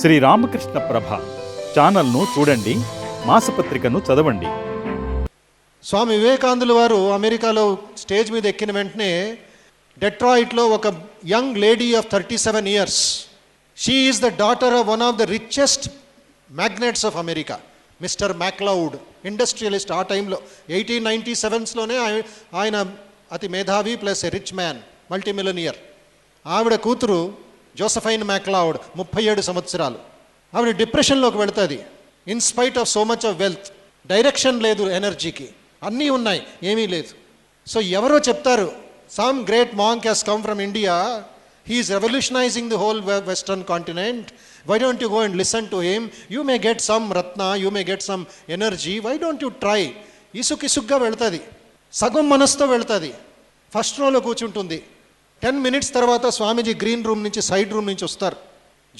శ్రీ రామకృష్ణ ప్రభ ఛానల్ను చూడండి మాసపత్రికను చదవండి. స్వామి వివేకానందులు వారు అమెరికాలో స్టేజ్ మీద ఎక్కిన వెంటనే డెట్రాయిట్లో ఒక young lady of thirty seven years she is the daughter of one of the richest magnates of America mister MacLeod industrialist ఆ టైంలో. ఎయిటీన్ నైంటీ సెవెన్స్లోనే ఆయన అతి మేధావి plus a rich man multimillionaire ఆవిడ కూతురు జోసఫైన్ మ్యాక్లౌడ్ ముప్పై ఏడు సంవత్సరాలు. ఆవిడ డిప్రెషన్లోకి వెళుతుంది. In spite of so much of wealth direction లేదు ఎనర్జీకి అన్నీ ఉన్నాయి ఏమీ లేదు. సో ఎవరో చెప్తారు some great monk has come from India he's revolutionizing the whole western continent why don't you go and listen to him you may get some Ratna you may get some energy why don't you try ఇసుక్ ఇసుగ్గా వెళుతుంది. సగం మనసుతో వెళుతుంది. First రోలో కూర్చుంటుంది. Ten minutes తర్వాత Swamiji green room నుంచి side room నుంచి వస్తారు.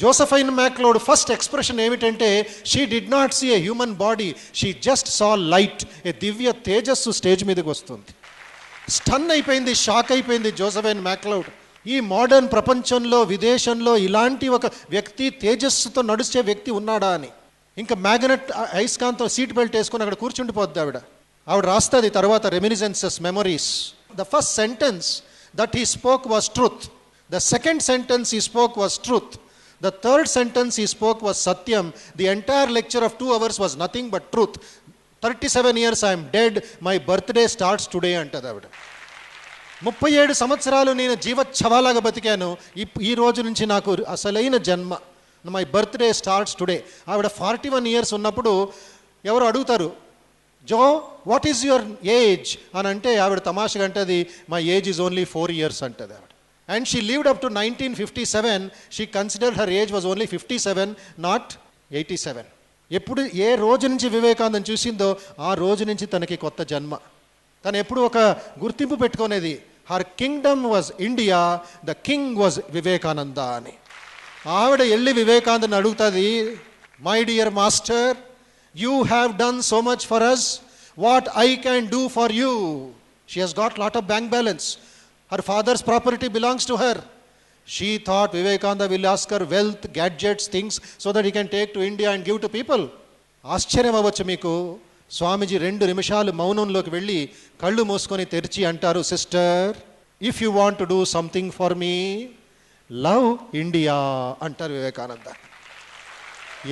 జోసఫైన్ మ్యాక్లోడ్ ఫస్ట్ ఎక్స్ప్రెషన్ ఏమిటంటే she did not see a human body she just saw light ఏ దివ్య తేజస్సు స్టేజ్ మీదకి వస్తుంది. స్టన్ అయిపోయింది షాక్ అయిపోయింది జోసఫైన్ మ్యాక్లౌడ్ ఈ మోడర్న్ ప్రపంచంలో విదేశంలో ఇలాంటి ఒక వ్యక్తి తేజస్సుతో నడిచే వ్యక్తి ఉన్నాడా అని. ఇంకా మ్యాగ్నెట్ ఐస్కాంతో సీట్ బెల్ట్ వేసుకుని అక్కడ కూర్చుండిపోద్ది ఆవిడ. ఆవిడ రాస్తుంది తర్వాత reminiscences memories the first sentence that he spoke was truth the second sentence he spoke was truth the third sentence he spoke was Satyam the entire lecture of two hours was nothing but truth thirty seven years I'm dead my birthday starts today అంటది ఆవిడ. ముప్పై ఏడు సంవత్సరాలు నేను జీవచ్ఛవాలాగా బతికాను. ఈ ఈ రోజు నుంచి నాకు అసలైన జన్మ. మై బర్త్డే స్టార్ట్స్ టుడే ఆవిడ ఫార్టీ వన్ ఇయర్స్ ఉన్నప్పుడు ఎవరు అడుగుతారు? Jo what is your age అని అంటే ఆవిడ తమాషగా అంటది my age is only four years అంటది ఆవిడ. And she lived up to nineteen fifty seven she considered her age was only fifty seven not eighty seven ఎప్పుడు ఏ రోజు నుంచి వివేకానందం చూసిందో ఆ రోజు నుంచి తనకి కొత్త జన్మ. తను ఎప్పుడు ఒక గుర్తింపు పెట్టుకునేది her kingdom was India the king was Vivekananda అని. ఆవిడ వెళ్ళి వివేకానందని అడుగుతుంది my dear master you have done so much for us what I can do for you she has got lot of bank balance her father's property belongs to her she thought Vivekananda will ask her wealth gadgets things so that you can take to India and give to people ఆశ్చర్యం అవ్వచ్చు మీకు. స్వామీజీ రెండు నిమిషాలు మౌనంలోకి వెళ్ళి కళ్ళు మూసుకొని తెరిచి అంటారు sister if you want to do something for me love India అంటారు వివేకానంద.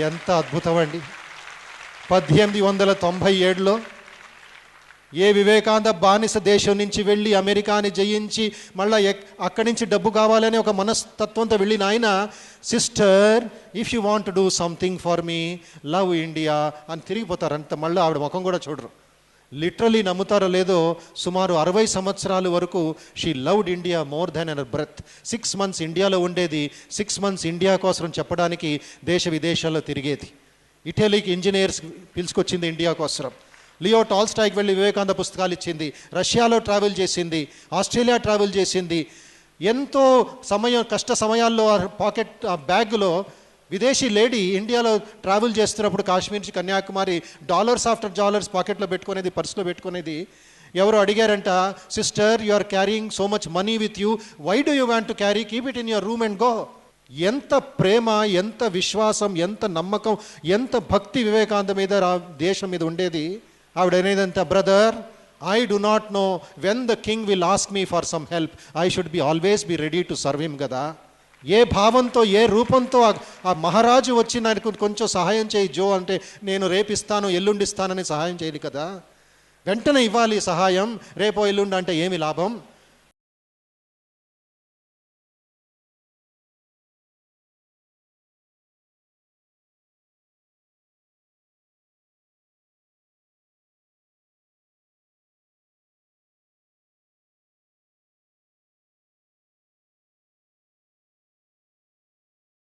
ఎంత అద్భుతం అండి. పద్దెనిమిది వందల తొంభై ఏడులో ఏ వివేకానంద బానిస దేశం నుంచి వెళ్ళి అమెరికాని జయించి మళ్ళీ ఎక్- అక్కడి నుంచి డబ్బు కావాలని ఒక మనస్తత్వంతో వెళ్ళిన ఆయన sister if you want do something for me love India అని తిరిగిపోతారు అంత మళ్ళీ ఆవిడ ముఖం కూడా చూడరు. లిటరలీ నమ్ముతారో లేదో సుమారు అరవై సంవత్సరాల వరకు she loved India more than an breath six months ఇండియాలో ఉండేది. సిక్స్ మంత్స్ ఇండియా కోసం చెప్పడానికి దేశ విదేశాల్లో తిరిగేది. ఇటలీకి ఇంజనీర్స్ పిలుచుకొచ్చింది ఇండియా కోసం లియో టాల్స్టాయ్కి వెళ్ళి వివేకానంద పుస్తకాలు ఇచ్చింది రష్యాలో ట్రావెల్ చేసింది ఆస్ట్రేలియా ట్రావెల్ చేసింది. ఎంతో సమయం కష్ట సమయాల్లో ఆ పాకెట్ ఆ బ్యాగ్లో విదేశీ లేడీ ఇండియాలో ట్రావెల్ చేస్తున్నప్పుడు కాశ్మీర్ నుంచి కన్యాకుమారి డాలర్స్ ఆఫ్టర్ డాలర్స్ పాకెట్లో పెట్టుకునేది పర్సులో పెట్టుకునేది. ఎవరు అడిగారంట sister you are carrying so much money with you why do you want to carry keep it in your room and go ఎంత ప్రేమ ఎంత విశ్వాసం ఎంత నమ్మకం ఎంత భక్తి వివేకానంద మీద దేశం మీద ఉండేది? ఆవిడ అనేదంత brother I do not know when the king will ask me for some help I should be always be ready to serve him కదా? ఏ భావంతో ఏ రూపంతో ఆ- ఆ మహారాజు వచ్చి నాకు కొంచెం సహాయం చేయి జో అంటే నేను రేపిస్తాను ఎల్లుండిస్తానని సహాయం చేయాలి కదా? వెంటనే ఇవ్వాలి సహాయం. రేపో ఎల్లుండి అంటే ఏమి లాభం?